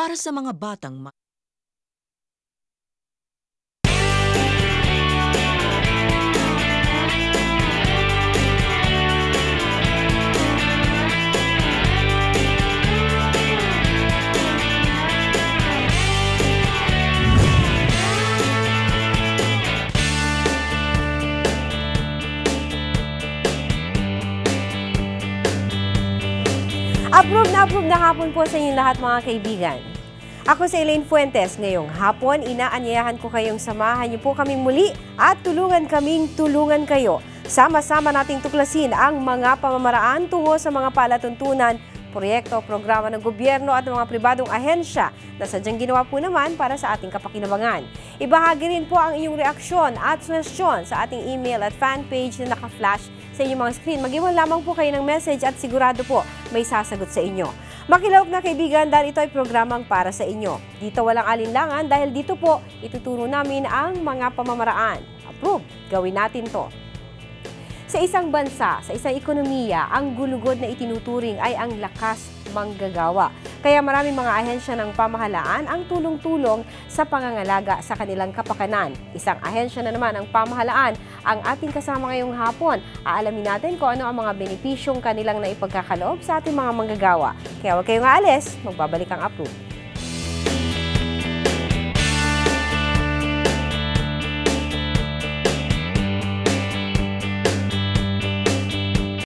para sa mga batang ma- Approve na approve na hapon po sa inyong lahat mga kaibigan. Ako si Elaine Fuentes. Ngayong hapon, inaanyayahan ko kayong samahan niyo po kaming muli at tulungan kaming tulungan kayo. Sama-sama nating tuklasin ang mga pamamaraan tungo sa mga palatuntunan, proyekto programa ng gobyerno at mga pribadong ahensya na sadyang ginawa po naman para sa ating kapakinabangan. Ibahagi rin po ang inyong reaksyon at suwestyon sa ating email at fan page na naka-flash sa inyong mga screen. Mag-iwan lamang po kayo ng message at sigurado po may sasagot sa inyo. Makilawak na kaibigan dahil ito ay programang para sa inyo. Dito walang alinlangan dahil dito po ituturo namin ang mga pamamaraan. Approve, gawin natin to. Sa isang bansa, sa isang ekonomiya, ang gulugod na itinuturing ay ang lakas manggagawa. Kaya maraming mga ahensya ng pamahalaan ang tulong-tulong sa pangangalaga sa kanilang kapakanan. Isang ahensya na naman ang pamahalaan ang ating kasama ngayong hapon. Aalamin natin kung ano ang mga benepisyong kanilang naipagkakaloob sa ating mga manggagawa. Kaya huwag kayong aalis, magbabalik ang approve.